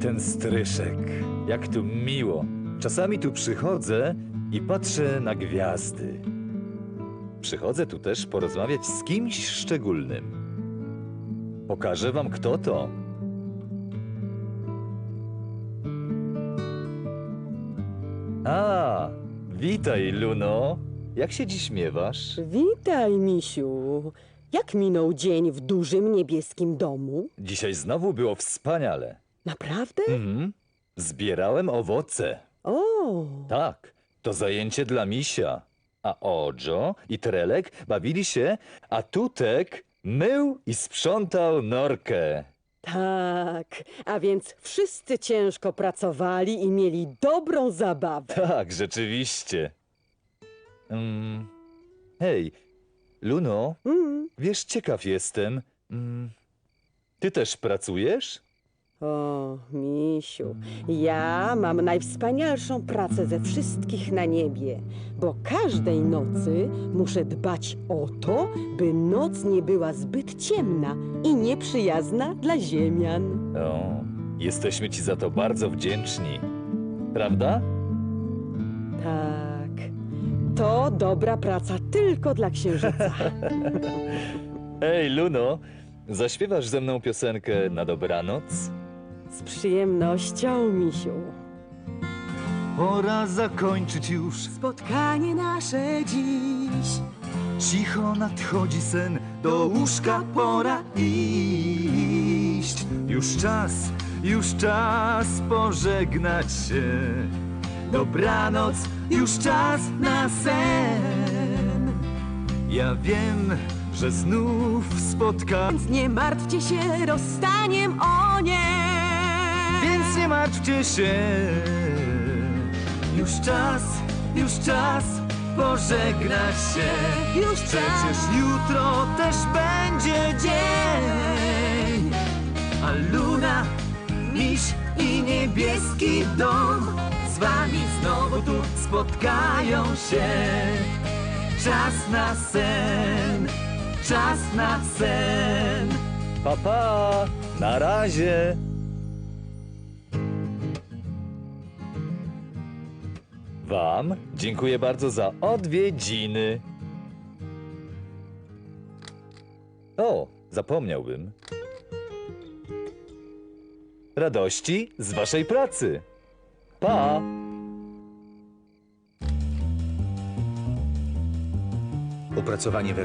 ten stryszek. Jak tu miło. Czasami tu przychodzę i patrzę na gwiazdy. Przychodzę tu też porozmawiać z kimś szczególnym. Pokażę wam, kto to. A, witaj, Luno. Jak się dziś miewasz? Witaj, misiu. Jak minął dzień w dużym niebieskim domu? Dzisiaj znowu było wspaniale. Naprawdę? Mhm. Zbierałem owoce. O, Tak, to zajęcie dla misia. A Ojo i Trelek bawili się, a Tutek mył i sprzątał norkę. tak. A więc wszyscy ciężko pracowali i mieli dobrą zabawę. Tak, rzeczywiście. Mm. Hej, Luno, Mm. wiesz, ciekaw jestem. Mm. Ty też pracujesz? O, misiu, ja mam najwspanialszą pracę ze wszystkich na niebie, bo każdej nocy muszę dbać o to, by noc nie była zbyt ciemna i nieprzyjazna dla ziemian. O, jesteśmy ci za to bardzo wdzięczni. Prawda? Tak, to dobra praca tylko dla księżyca. Ej, Luno, zaśpiewasz ze mną piosenkę na dobranoc? Z przyjemnością, misiu. Pora zakończyć już. Spotkanie nasze dziś. Cicho nadchodzi sen, do łóżka pora iść. Już czas, już czas pożegnać się. Dobranoc, już czas na sen. Ja wiem, że znów spotkam, Więc nie martwcie się rozstaniem! Martwcie się. Już czas, już czas pożegnać się. Już Przecież czas. jutro też będzie dzień, a Luna, miś i niebieski dom z wami znowu tu spotkają się. Czas na sen, czas na sen. Papa, pa, na razie. Wam dziękuję bardzo za odwiedziny. O, zapomniałbym. Radości z waszej pracy. Pa! Opracowanie wersji